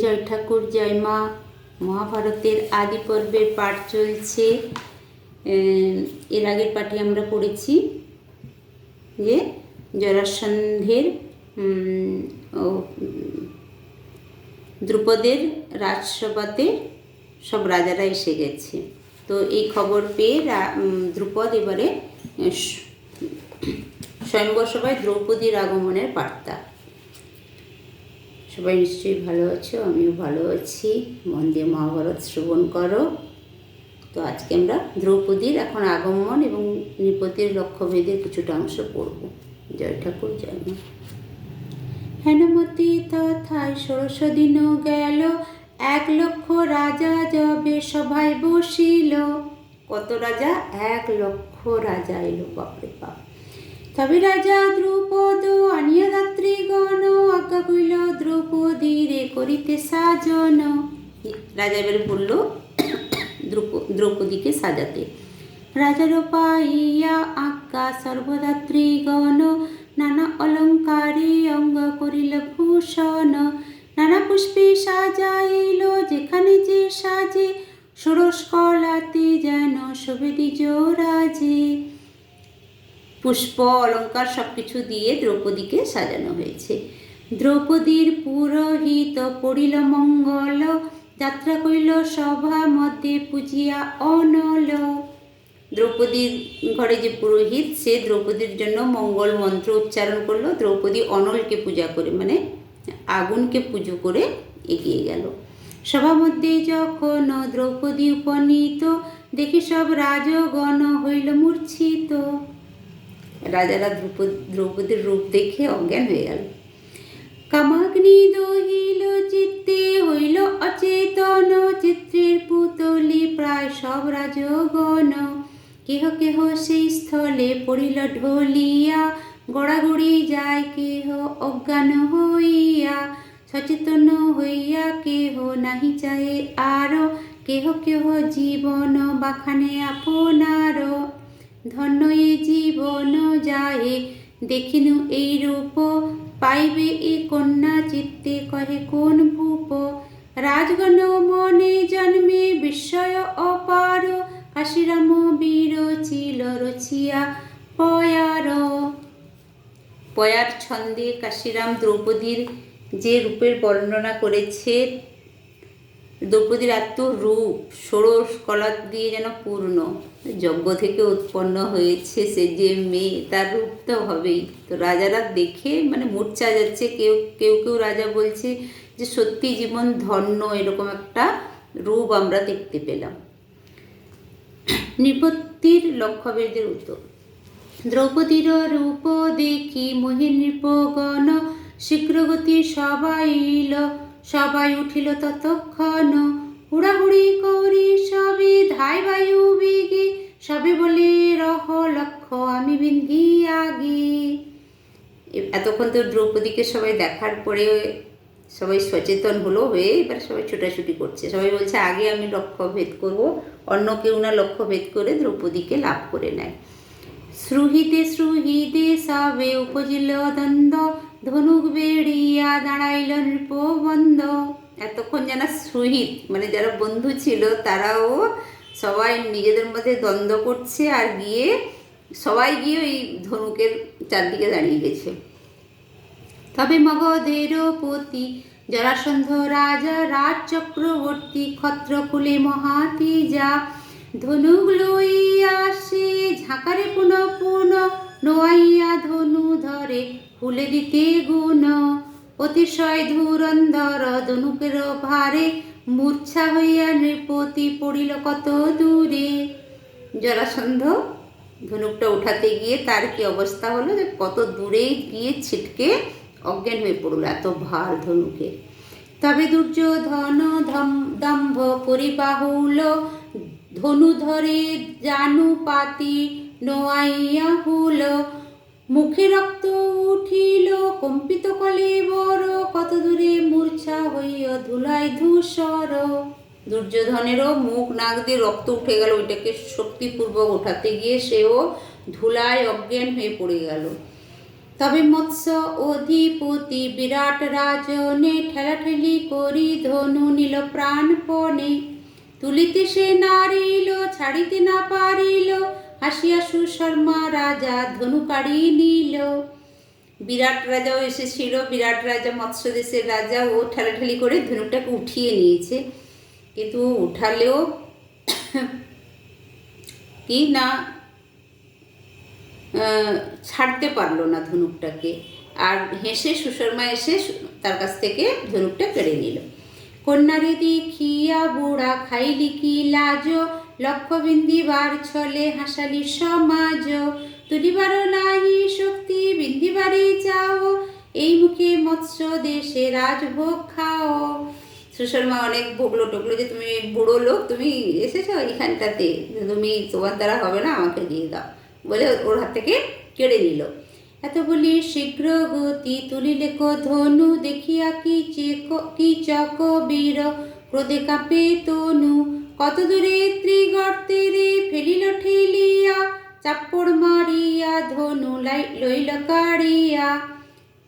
জয় ঠাকুর জয় মা। মহাভারতের আদি পর্বের পাঠ চলছে। এর আগের পাঠে আমরা পড়েছি যে জরাসন্ধের দ্রুপদের রাজসভাতে সব রাজারা এসে গেছে। তো এই খবর পেয়ে দ্রুপদ এবারে স্বয়ংবর সভায় দ্রৌপদীর আগমনের বার্তা। সবাই নিশ্চয়ই ভালো আছো? আমিও ভালো আছি। মন দিয়ে মহাভারত শ্রবণ করো। তো আজকে আমরা দ্রৌপদীর এখন আগমন এবং নৃপতির লক্ষ্যভেদের কিছুটা অংশ পড়ব। জয় ঠাকুর, জয় হেনমতি তথায় ষোড়শ দিন গেল। এক লক্ষ রাজা যবে সভায় বসিল। কত রাজা? এক লক্ষ রাজা এলো, বাপরে বাপ। তবে রাজা দ্রৌপদ আনিয়া রাত্রিগণ আজ্ঞা কইল দ্রৌপদীরে করিতে সাজন। রাজা এবারে বলল, দ্রৌপ- দ্রৌপদীকে সাজাতে। রাজার পাইয়া আজ্ঞা সর্বদাত্রীগণ, নানা অলঙ্কারে অঙ্গ করিল ভূষণ। নানা পুষ্পে সাজাইল, যেখানে যে সাজে, ষোড়শ কলাতে যেন শোভে রাজে পুষ্প অলঙ্কার সব কিছু দিয়ে দ্রৌপদীকে সাজানো হয়েছে। দ্রৌপদীর পুরোহিত পড়িল মঙ্গল, যাত্রা করিল সভা মধ্যে পূজিয়া অনল। দ্রৌপদীর ঘরে যে পুরোহিত, সে দ্রৌপদীর জন্য মঙ্গল মন্ত্র উচ্চারণ করল। দ্রৌপদী অনলকে পূজা করে মানে আগুনকে পুজো করে এগিয়ে গেল। সভা মধ্যে যখন দ্রৌপদী উপনীত, দেখি সব রাজগণ হইল মূর্ছিত। রাজারা দ্রৌপদ, দ্রৌপদীর রূপ দেখে অজ্ঞান হয়ে গেল। কামাগ্নি দহিল, চিত্তে হইল অচেতন, চিত্রের পুতলি প্রায় সব রাজগণ। কেহ কেহ সেই স্থলে পড়িল ঢলিয়া, গড়াগড়ি যায় কেহ অজ্ঞান হইয়া। সচেতন হইয়া কেহ নাহি চাহে আরও, কেহ কেহ জীবন বাখানে আপনার। ধন্য এ জীবন যায় দেখিনু এই রূপ। পাইবে এ কন্যা চিত্তে কহে কোন ভূপ। রাজগণ মনে জন্মে বিস্ময় অপার। কাশিরাম বীর চিল রচিয়া পয়ার। পয়ার ছন্দে কাশিরাম দ্রৌপদীর যে রূপের বর্ণনা করেছে দ্রৌপদীর রূপ, ষোড়শ কলা দিয়ে যেন পূর্ণ, যজ্ঞ থেকে উৎপন্ন হয়েছে সে যে মেয়ে, তার রূপ তো হবেই। তো রাজারা দেখে মানে মূর্ছা যাচ্ছে, কেউ কেউ কেউ রাজা বলছে যে সত্যি জীবন ধন্য, এরকম একটা রূপ আমরা দেখতে পেলাম। নৃপত্তির লক্ষ্যভেদের উত্তর। দ্রৌপদীর রূপ দেখি মহিন নৃপগণ শীঘ্রগতি সবাইল সবাই উঠিল ততক্ষণ। হুড়াহুড়ি করি সবে ধাই বায়ু বেগে সবে বলে, রহ লক্ষ্য, আমি বিন্ধি আগে। এতক্ষণ তো দ্রৌপদীকে সবাই দেখার পরে সবাই সচেতন হলো, হয়ে এবার সবাই ছোটাছুটি করছে। সবাই বলছে, আগে আমি লক্ষ্য ভেদ করব, অন্য কেউ না লক্ষ্য ভেদ করে দ্রৌপদীকে লাভ করে নেয়। শ্রুহিতে শ্রুহিতে সবে উপজিল দ্বন্দ্ব ধনুক বেড়িয়া দাঁড়াইল নৃপবন্ধ এতক্ষণ যারা শ্রুহিত মানে যারা বন্ধু ছিল তারাও সবাই নিজেদের মধ্যে দ্বন্দ্ব করছে আর গিয়ে সবাই গিয়ে ওই ধনুকের চারদিকে দাঁড়িয়ে গেছে তবে মগধের পতি জরাসন্ধ রাজা রাজ চক্রবর্তী ক্ষত্রকুলে মহাতিজা ধনুক লইয়া সে ঝাঁকারে পুনঃ পুনঃ নোয়াইয়া ধনু ধরে ফুলে দিতে গুণ। অতিশয় ধুরন্ধর ধনুকের ভারে মূর্ছা হইয়া নৃপতি পড়িল কত দূরে। জরাসন্ধ, ধনুকটা উঠাতে গিয়ে তার কি অবস্থা হলো যে কত দূরে গিয়ে ছিটকে অজ্ঞান হয়ে পড়ল এত ভার ধনুকে। তবে দুর্যোধন দম্ভ পরিবাহুল। ধনু ধরে জানু পাতি নোয়াইয়া হুল মুখে রক্ত উঠিল, কম্পিত কলে বড়। কত দূরে মূর্ছা হইয়া ধুলাই ধূসর। দুর্যোধনেরও মুখ নাক দিয়ে রক্ত উঠে গেল, ওইটাকে শক্তিপূর্বক ওঠাতে গিয়ে সেও ধুলায় অজ্ঞান হয়ে পড়ে গেল। তবে মৎস্য অধিপতি বিরাট রাজনে ঠেলাঠেলি করি, ধনু নিল প্রাণপণে। তুলিতে সে নারিল, ছাড়িতে না পারিল হাসিয়া সুশর্মা রাজা ধনু কাড়ি নিল। বিরাট রাজাও এসেছিল। বিরাট রাজা মৎস্য দেশের রাজা ও ঠেলাঠেলি করে ধনুকটাকে উঠিয়ে নিয়েছে। কিন্তু উঠালেও কি না ছাড়তে পারল না ধনুকটাকে। আর হেসে সুশর্মা এসে তার কাছ থেকে ধনুকটা কেড়ে নিল। কন্যারে দেখিয়া বুড়া খাইলি কি লাজ লক্ষ বিন্দিবার ছলে হাসালি সমাজ। তুলিবার নাহি শক্তি বিন্দিবারে যাও এই মুখে মৎস্য দেশে রাজভোগ খাও। সুশর্মা অনেক বকলো টকলো যে তুমি বুড়ো লোক, তুমি এসেছ এখানটাতে। তুমি তোমার দ্বারা হবে না, আমাকে দিয়ে দাও। বলে ওর হাত থেকে কেড়ে নিল। এত বলি শীঘ্র গতি তুলিলে কো ধনু, দেখিয়া কি চেক কি চক বীর। ক্রোধে কাঁপে তনু কত দূরে ত্রিগর্তে রে ফেলিল ঠেলিয়া চাপ্পড় মারিয়া ধনু লাই লইল কাড়িয়া।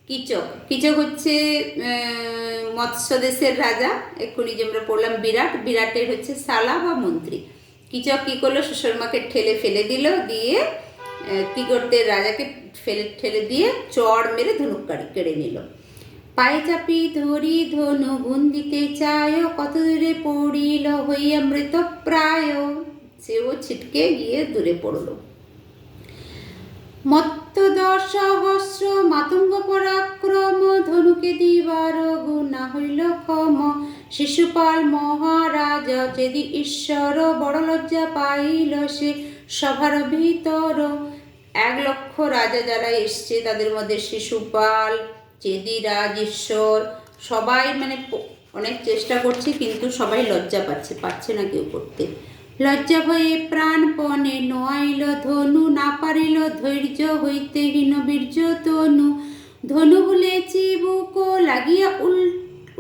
কিচক কিচক হচ্ছে মৎস্য দেশের রাজা? এক্ষুনি যে আমরা পড়লাম বিরাট বিরাটের হচ্ছে সালা বা মন্ত্রী। কিচক কি করল? সুশর্মাকে ঠেলে ফেলে দিল দিয়ে আহ, তিগর্তের রাজাকে ফেলে ঠেলে দিয়ে চড় মেরে ধনুক কেড়ে নিল। পায়ে চাপি ধরি ধনু গুণ দিতে চায় কত দূরে পড়িল হইয়া মৃত প্রায় সেও ছিটকে গিয়ে দূরে পড়ল। মত্ত দশহস্র মাতঙ্গ পরাক্রম, ধনুকে দিবার গুণা হইল ক্ষম। শিশুপাল মহারাজ, যেদি ঈশ্বর বড় লজ্জা পাইল সে সভার ভিতর। এক লক্ষ রাজা যারা এসছে, তাদের মধ্যে শিশুপাল চেদিরাজ ঈশ্বর, সবাই মানে অনেক চেষ্টা করছে, কিন্তু সবাই লজ্জা পাচ্ছে পাচ্ছে না কেউ করতে। লজ্জা ভয়ে প্রাণপণে নোয়াইল ধনু, না পারিল ধৈর্য হইতে হীন বীর্য তনু। ধনু বলে চিবুক, লাগিয়া উল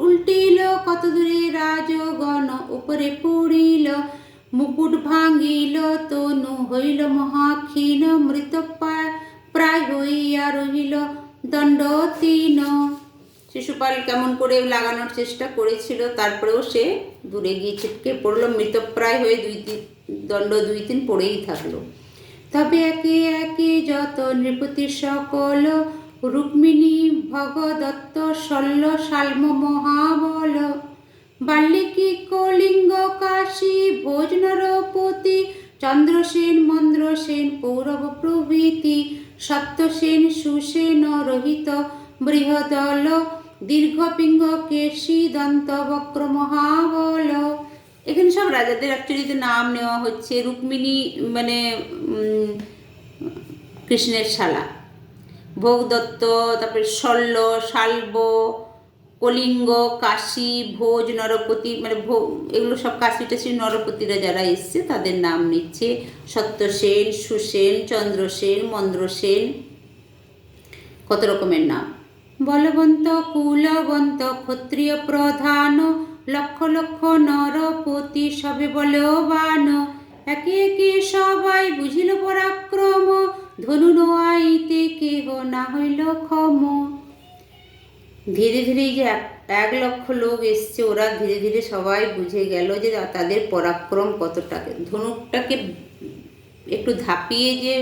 উল্টিল কত দূরে রাজগণ উপরে পড়িল। মুকুট ভাঙিল তনু, হইল মহাক্ষীণ মৃত প্রায় হইয়া রহিল। দণ্ড তিন শিশুপাল কেমন করে লাগানোর চেষ্টা করেছিল, তারপরেও সে দূরে গিয়ে ছিটকে পড়ল। মৃতপ্রায় হয়ে দুই তিন, দণ্ড দুই তিন পড়েই থাকল। তবে একে একে যত নৃপতি সকল রুক্মিণী, ভগদত্ত, শল্য, শাল্ম, মহাবল, বাল্মীকি, কলিঙ্গ, কাশী, ভোজ চন্দ্রসেন, মন্দ্রসেন পৌরব প্রভৃতি সত্যসেন সুসেন রহিত বৃহদল, দীর্ঘপিঙ্গ কেশী দন্ত বক্র মহাবল এখানে সব রাজাদের অ্যাকচুয়ালিতে নাম নেওয়া হচ্ছে, রুক্মিণী মানে কৃষ্ণের শালা। ভোগদত্ত তারপরে শল্য, শাল্ব কলিঙ্গ, কাশী, ভোজ, নরপতি মানে ভোগ এগুলো সব কাশী টাশি নরপতিরা যারা এসছে তাদের নাম নিচ্ছে সত্যসেন, সুসেন, চন্দ্রসেন, মন্দ্রসেন। কত রকমের নাম? বলবন্ত, কুলবন্ত, ক্ষত্রিয় প্রধান, লক্ষ লক্ষ নরপতি, সবে বলবান। একে একে সবাই বুঝিল পরাক্রম, ধনু নোয়াইতে কেহ না হইল ক্ষম। ধীরে ধীরে যে এক লক্ষ লোক এসছে, ওরা ধীরে ধীরে সবাই বুঝে গেল যে তাদের পরাক্রম কতটাকে ধনুকটাকে একটু ধাপিয়ে যে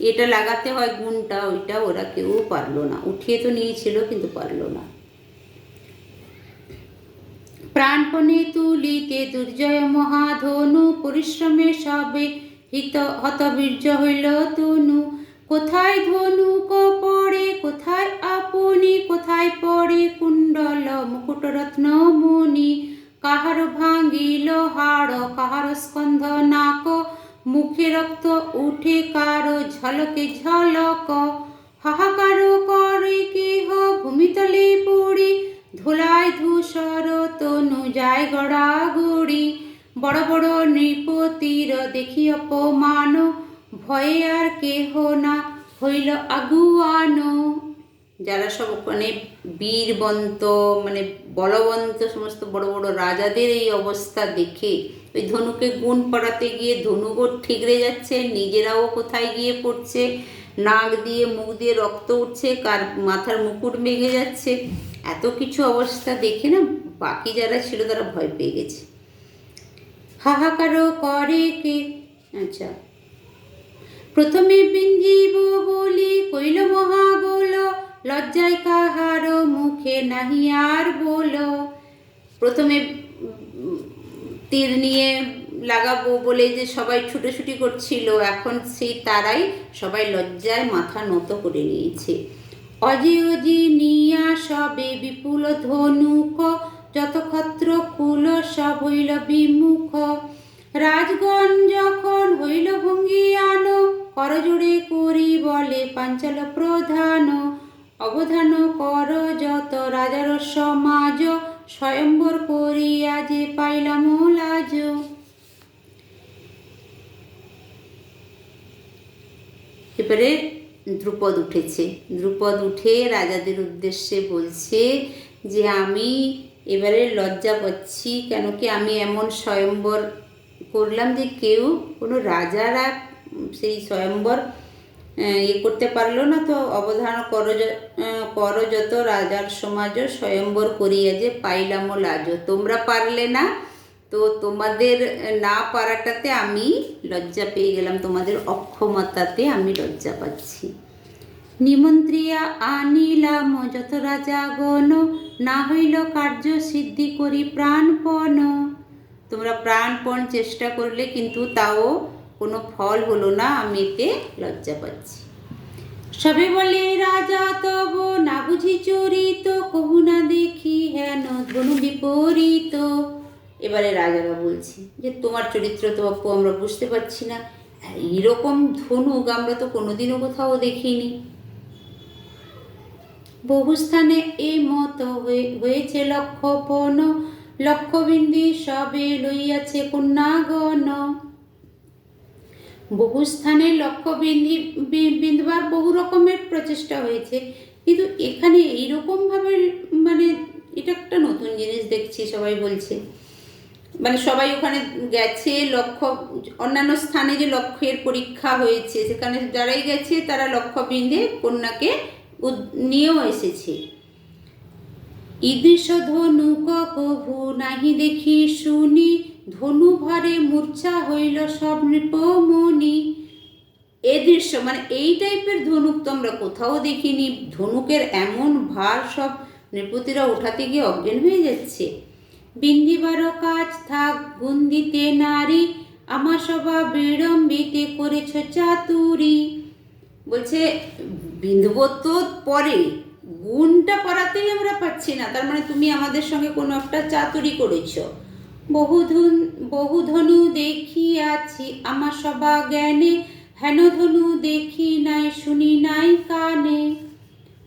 এটা লাগাতে হয় গুণটা, ওইটা ওরা কেউ পারল না। উঠিয়ে তো নিয়েছিল, কিন্তু পারল না। প্রাণপণে তুলিতে দুর্জয় মহাধনু, পরিশ্রমে সবে হিত হতবীর্য হইল তনু। কোথায় ধনু পড়ে কোথায় আপনি, কোথায় পড়ে কুণ্ডল, মুকুটরত্ন মুনি? কাহার ভাঙ্গিল হাড়, কাহার স্কন্ধ নাক? মুখে রক্ত উঠে কারও ঝলকে ঝলক? হাহাকার করে কেহ ভূমিতলে পড়ে? ধুলায় ধূসর তনু যায় গড়াগড়ি? বড় বড় নৃপতির দেখি অপমান? ভয়ে আর কেহ না হইল আগুয়ানো। যারা সব ওখানে বীরবন্ত মানে বলবন্ত, সমস্ত বড় বড় রাজাদের এই অবস্থা দেখে ওই ধনুকে গুণ পড়াতে গিয়ে ধনুকও ঠিকরে যাচ্ছে, নিজেরাও কোথায় গিয়ে পড়ছে? নাক দিয়ে মুখ দিয়ে রক্ত উঠছে, কার মাথার মুকুট ভেঙে যাচ্ছে। এত কিছু অবস্থা দেখে না বাকি যারা ছিল তারা ভয় পেয়ে গেছে। হাহাকারও করে কে? আচ্ছা। প্রথমে বিঞ্জিব বলি, কইল মহাবল লজ্জায় কাহার মুখে নাহি আর বলো প্রথমে তীর নিয়ে লাগাবো বলে যে সবাই ছুটোছুটি করছিল, এখন সেই তারাই সবাই লজ্জায় মাথা নত করে নিয়েছে। অজি অজি নিয়া সবে বিপুল ধনুক যত ক্ষত্র কুল সব হইল বিমুখ। রাজগণ যখন হইল ভঙ্গিয়ান করজোড়ে করি বলে পাঞ্চাল প্রধান। অবধান কর যত রাজার সমাজ, স্বয়ম্বর করিয়া যে পাইলাম লাজ। এবারে ধ্রুপদ উঠেছে। ধ্রুপদ উঠে রাজাদের উদ্দেশ্যে বলছে যে, আমি এবারে লজ্জা পাচ্ছি কেন কি আমি এমন স্বয়ম্বর করলাম যে কেউ কোনো রাজারা সেই স্বয়ম্বর ইয়ে করতে পারল না তো অবধান কর য- আহ, কর যত রাজার সমাজ স্বয়ম্বর করিয়া যে পাইলাম লাজ। তোমরা পারলে না তো তোমাদের না পারাটাতে আমি লজ্জা পেয়ে গেলাম তোমাদের অক্ষমতাতে আমি লজ্জা পাচ্ছি। নিমন্ত্রিয়া আনিলাম যত রাজা গণ না হইল কার্য সিদ্ধি করি প্রাণপণ। তোমরা প্রাণপণ চেষ্টা করলে কিন্তু তাও কোনো ফল হলো না, আমি এতে লজ্জা পাচ্ছি। সবে বলে, রাজা, তব না বুঝি চরিত, কবু না দেখি হেন ধনু বিপরীত। এবারে রাজারা বলছি, যে তোমার চরিত্র তো বাপু আমরা বুঝতে পারছি না। আর এরকম ধনুক আমরা তো কোনোদিনও কোথাও দেখিনি। বহু স্থানে এই মত হয়ে- হয়েছে লক্ষপণ লক্ষবিন্দি সবে লইয়াছে কন্যাগণ। বহু স্থানে লক্ষ্য বিন্ধি বিন্ধবার বহু রকমের প্রচেষ্টা হয়েছে। কিন্তু এখানে এইরকমভাবে মানে এটা একটা নতুন জিনিস দেখছি, সবাই বলছে। মানে সবাই ওখানে গেছে, লক্ষ্য অন্যান্য স্থানে যে লক্ষ্যের পরীক্ষা হয়েছে, সেখানে যারাই গেছে তারা লক্ষ্য বিন্ধে কন্যাকে নিয়েও এসেছে। ঈদৃশ ধনু কভু নাহি দেখি শুনি ধনু ভরে মূর্ছা হইল সব নৃপমণি। এ দৃশ্য মানে এই টাইপের ধনুক তো আমরা কোথাও দেখিনি। ধনুকের এমন ভার সব নৃপতিরা ওঠাতে গিয়ে অজ্ঞান হয়ে যাচ্ছে। বিন্দিবারও কাজ থাক গুন্দিতে নারী, আমার সবা বিড়ম্বিতে করেছ চাতুরি। বলছে, বিন্ধব তো পরে, গুণটা পড়াতেই আমরা পাচ্ছি না। তার মানে তুমি আমাদের সঙ্গে কোনো একটা চাতুরি করেছ। বহুধন বহুধনু দেখিয়াছি আমার সবা জ্ঞানে হেন ধনু দেখি নাই, শুনি নাই কানে।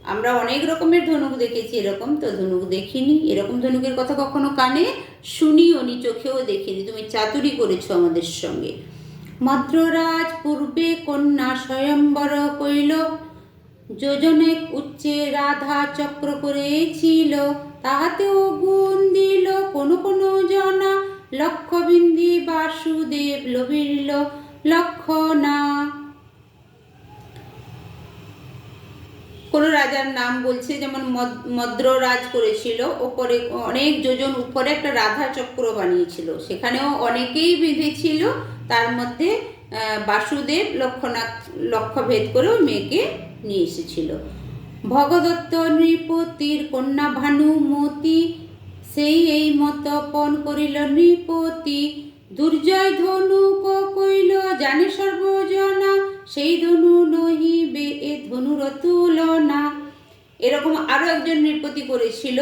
আমরা অনেক রকমের ধনুক দেখেছি, এরকম তো ধনুক দেখিনি। এরকম ধনুকের কথা কখনো কানে শুনিও নি, চোখেও দেখিনি। তুমি চাতুরি করেছ আমাদের সঙ্গে। মদ্ররাজ পূর্বে কন্যা স্বয়ম্বর কইল, যোজনে উচ্চে রাধা চক্র করেছিল। তাহাতেও গুণ দিল কোন কোন জনা। লক্ষবিন্দি বাসুদেব লবিল লক্ষণা কোনো রাজার নাম বলছে, যেমন মদ- মদ্ররাজ করেছিল, ওপরে অনেক যোজন উপরে একটা রাধা চক্র বানিয়েছিল। সেখানেও অনেকেই বেঁধেছিল, তার মধ্যে বাসুদেব লক্ষণা লক্ষ্যভেদ করে ওই মেয়েকে নিয়ে এসেছিল। ভগদত্ত নৃপতির কন্যা ভানুমতি। সেই এই মত পণ করিল নৃপতি। দুর্জয় ধনু কইল, জানে সর্বজনা, সেই ধনু নহিবে এ ধনুর তুলনা এরকম আরও একজন নৃপতি করেছিল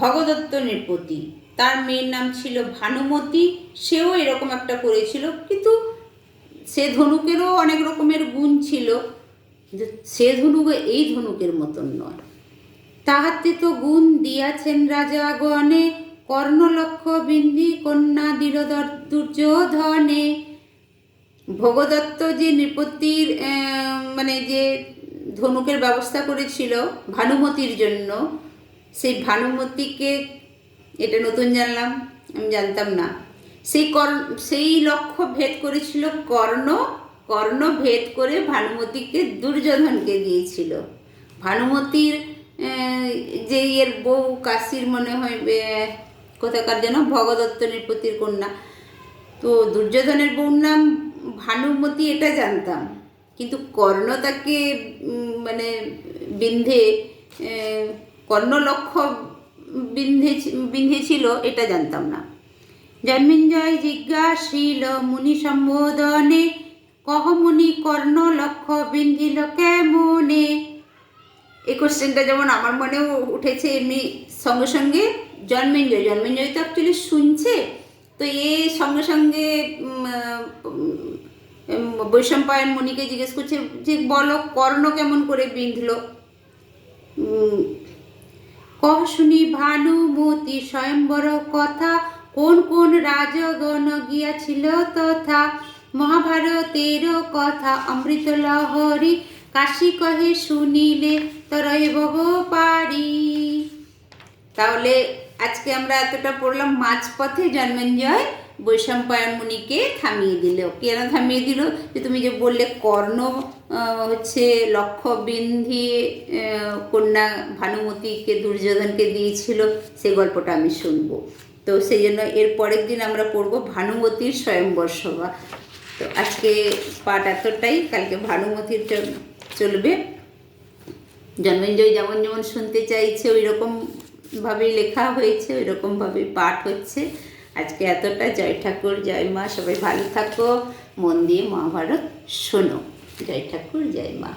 ভগদত্ত নৃপতি। তার মেয়ের নাম ছিল ভানুমতি। সেও এরকম একটা করেছিল। কিন্তু সে ধনুকেরও অনেক রকমের গুণ ছিল। কিন্তু সে ধনুক এই ধনুকের মতন নয়। তাহাতে তো গুণ দিয়াছেন রাজা গণে, কর্ণলক্ষ বিন্ধি কন্যা দিল দুর্যোধনে। ভগদত্ত যে নৃপতির মানে যে ধনুকের ব্যবস্থা করেছিল ভানুমতির জন্য, সেই ভানুমতিকে, এটা নতুন জানলাম, আমি জানতাম না, সেই কর্ণ, সেই লক্ষ্য ভেদ করেছিল কর্ণ কর্ণ ভেদ করে ভানুমতিকে দুর্যোধনকে দিয়েছিল। ভানুমতির যে এর বউ কাশির মনে হয় কোথাকার যেন ভগদত্ত নৃপতির কন্যা। তো দুর্যোধনের বউর নাম ভানুমতি এটা জানতাম। কিন্তু কর্ণ তাকে মানে বিন্ধে আহ, কর্ণলক্ষ বিন্ধে বিন্ধেছিল এটা জানতাম না। জন্মিঞ্জয় জিজ্ঞাসিল মুনি সম্বোধনে কহ মুনি কর্ণ লক্ষ্য বিন্ধিল কেমনে? এই কোশ্চেনটা যেমন আমার মনেও উঠেছে, এমনি সঙ্গে সঙ্গে জন্মেঞ্জয় জন্মেঞ্জয় তো অ্যাকচুয়ালি শুনছে। তো এ সঙ্গে সঙ্গে বৈশম্পায়ন মুনিকে জিজ্ঞেস করছে যে, বলো কর্ণ কেমন করে বিঁধলো? কহ শুনি ভানুমতি স্বয়ম্বর কথা, কোন কোন রাজগণ গিয়াছিল তথা মহাভারতের কথা অমৃত লহরী কাশী কহে শুনিলে তরয় বহ পারি তাহলে আজকে আমরা এতটা পড়লাম, মাঝপথে জন্মেঞ্জয় বৈশম্পায়ন মুনিকে থামিয়ে দিল। কেন থামিয়ে দিল? যে তুমি যে বললে কর্ণ হচ্ছে লক্ষ্য বিন্ধি কন্যা ভানুমতিকে, দুর্যোধনকে দিয়েছিল, সে গল্পটা আমি শুনব। তো সেই জন্য এর পরের দিন আমরা পড়ব ভানুমতির স্বয়ংবর সভা। তো আজকে পাট এতটাই। কালকে ভানুমতির চলবে। জন্মেঞ্জয় যেমন যেমন শুনতে চাইছে ওই রকমভাবেই লেখা হয়েছে ওই রকম ভাবেই পাঠ হচ্ছে। আজকে এতটা। জয় ঠাকুর, জয় মা। সবাই ভালো থাকো। মন দিয়ে মহাভারত শোনো। জয় ঠাকুর, জয় মা।